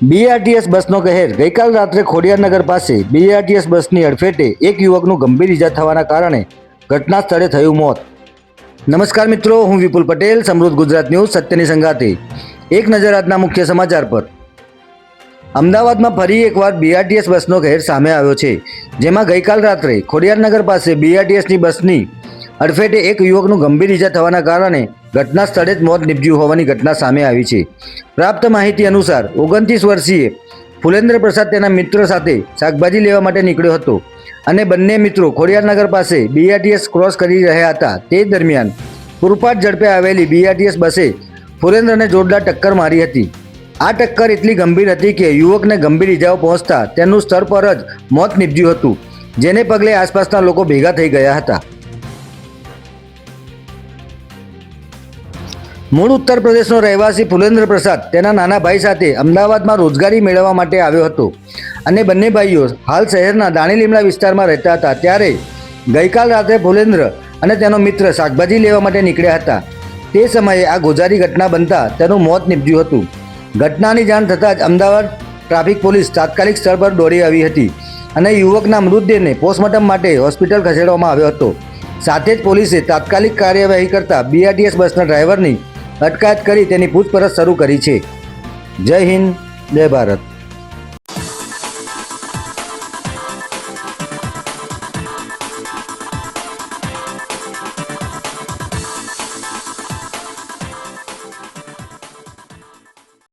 BRTS બસનો કહેર ગઈકાલ રાત્રે ખોડિયારનગર પાસે બીઆરટીએસ બસની અડફેટે એક યુવકનું ગંભીર ઇજા થવાના કારણે ઘટના સ્થળે થયું મોત. નમસ્કાર મિત્રો, હું વિપુલ પટેલ, સમૃદ્ધ ગુજરાત ન્યૂઝ, સત્યની સંગાતે એક નજર આજના મુખ્ય સમાચાર પર. અમદાવાદમાં ફરી એકવાર બીઆરટીએસ બસનો કહેર સામે આવ્યો છે, જેમાં ગઈકાલ રાત્રે ખોડિયારનગર પાસે બીઆરટીએસની બસની અડફેટે એક યુવકનું ગંભીર ઇજા થવાના કારણે ઘટના સ્થળે જ મોત નીપજ્યું હોવાની ઘટના સામે આવી છે. પ્રાપ્ત માહિતી અનુસાર ઓગણત્રીસ વર્ષીય ફુલેન્દ્ર પ્રસાદ તેના મિત્ર સાથે શાકભાજી લેવા માટે નીકળ્યો હતો અને બંને મિત્રો ખોડિયારનગર પાસે બીઆરટીએસ ક્રોસ કરી રહ્યા હતા. તે દરમિયાન પૂરપાટ ઝડપે આવેલી બીઆરટીએસ બસે ફુલેન્દ્રને જોરદાર ટક્કર મારી હતી. આ ટક્કર એટલી ગંભીર હતી કે યુવકને ગંભીર ઇજાઓ પહોંચતા તેનું સ્થળ પર જ મોત નીપજ્યું હતું, જેને પગલે આસપાસના લોકો ભેગા થઈ ગયા હતા. મૂળ ઉત્તર પ્રદેશનો રહેવાસી ફુલેન્દ્ર પ્રસાદ તેના નાના ભાઈ સાથે અમદાવાદમાં રોજગારી મેળવવા માટે આવ્યો હતો. અને બંને ભાઈઓ હાલ શહેરના દાણીલીમડા વિસ્તારમાં રહેતા હતા. ત્યારે ગઈકાલ રાત્રે ફુલેન્દ્ર અને તેનો મિત્ર શાકભાજી લેવા માટે નીકળ્યા હતા. તે સમયે આ ગોજારી ઘટના બનતા તેનું મોત નીપજ્યું હતું. ઘટનાની જાણ થતાં જ અમદાવાદ ટ્રાફિક પોલીસ તાત્કાલિક સ્થળ પર દોડી આવી હતી અને યુવકના મૃતદેહને પોસ્ટમોર્ટમ માટે હોસ્પિટલ ખસેડવામાં આવ્યો હતો. સાથે જ પોલીસે તાત્કાલિક કાર્યવાહી કરતા બીઆરટીએસ બસના ડ્રાઈવરની અટકાયત કરી તેની પૂછપરછ શરૂ કરી છે. જય હિન્દ જય ભારત.